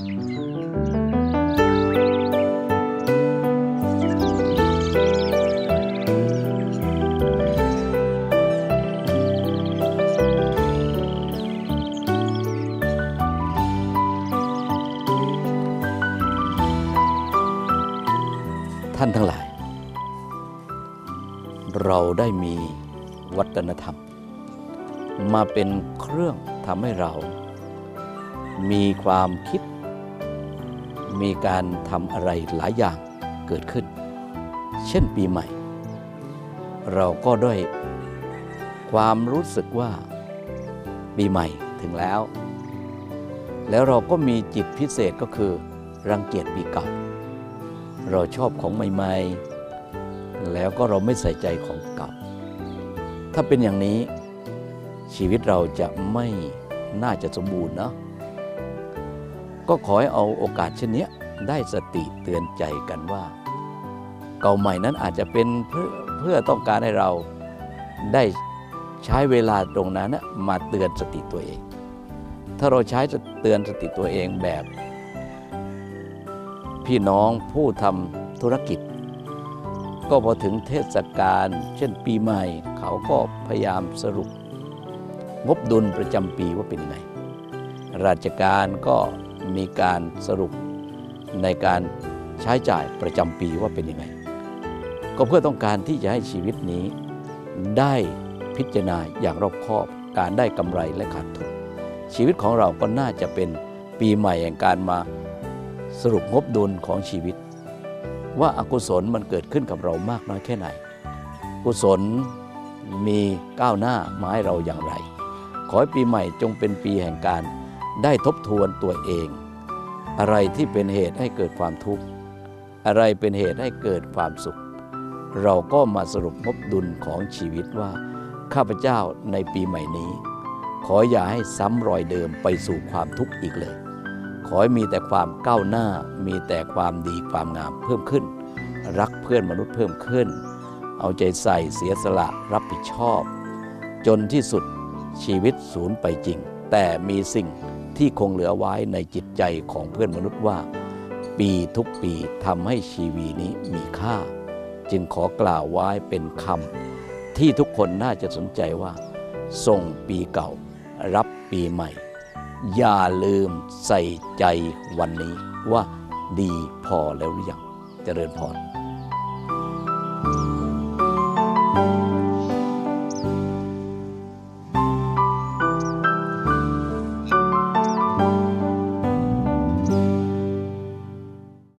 ท่านทั้งหลาย เราได้มีวัฒนธรรม มาเป็นเครื่องทำให้เรา มีความคิด มีการทำอะไรหลายอย่างเกิดขึ้น เช่นปีใหม่ เราก็ด้วยความรู้สึกว่าปีใหม่ถึงแล้ว แล้วเราก็มีจิตพิเศษก็คือรังเกียจปีเก่า เราชอบของใหม่ๆ แล้วก็เราไม่ใส่ใจของเก่า ถ้าเป็นอย่างนี้ชีวิตเราจะไม่น่าจะสมบูรณ์เนาะ ก็ขอให้เอาโอกาสเช่นนี้ได้สติเตือนใจกันว่า เก่าใหม่นั้นอาจจะเป็นเพื่อเพื่อต้องการให้เราได้ใช้เวลาตรงนั้นมาเตือนสติตัวเอง ถ้าเราใช้เตือนสติตัวเองแบบ พี่น้องผู้ทำธุรกิจ ก็พอถึงเทศกาลเช่นปีใหม่ เขาก็พยายามสรุป งบดุลประจำปีว่าเป็นยังไงราชการก็ มีการสรุปในการใช้จ่ายประจำปีว่าเป็นยังไง ก็เพื่อต้องการที่จะให้ชีวิตนี้ได้พิจารณาอย่างรอบคอบการได้กำไรและขาดทุนชีวิตของเราก็น่าจะเป็นปีใหม่แห่งการมาสรุปงบดุลของชีวิต ว่าอากุศลมันเกิดขึ้นกับเรามากน้อยแค่ไหน กุศลมีก้าวหน้ามาให้เราอย่างไร ขอให้ปีใหม่จงเป็นปีแห่งการ ได้ทบทวนตัวเอง อะไรที่เป็นเหตุให้เกิดความทุกข์ อะไรเป็นเหตุให้เกิดความสุข เราก็มาสรุปงบดุลของชีวิตว่า ข้าพเจ้าในปีใหม่นี้ ขออย่าให้ซ้ำรอยเดิมไปสู่ความทุกข์อีกเลย ขอให้มีแต่ความก้าวหน้า มีแต่ความดีความงามเพิ่มขึ้น รักเพื่อนมนุษย์เพิ่มขึ้น เอาใจใส่เสียสละรับผิดชอบ จนที่สุดชีวิตสูญไปจริง แต่มีสิ่ง ที่คงเหลือไว้ในจิตใจของเพื่อนมนุษย์ว่า ปีทุกปีทำให้ชีวีนี้มีค่า จึงขอกล่าวไว้เป็นคำที่ทุกคนน่าจะสนใจว่า ส่งปีเก่า รับปีใหม่ อย่าลืมใส่ใจวันนี้ว่าดีพอแล้วหรือยังเจริญพร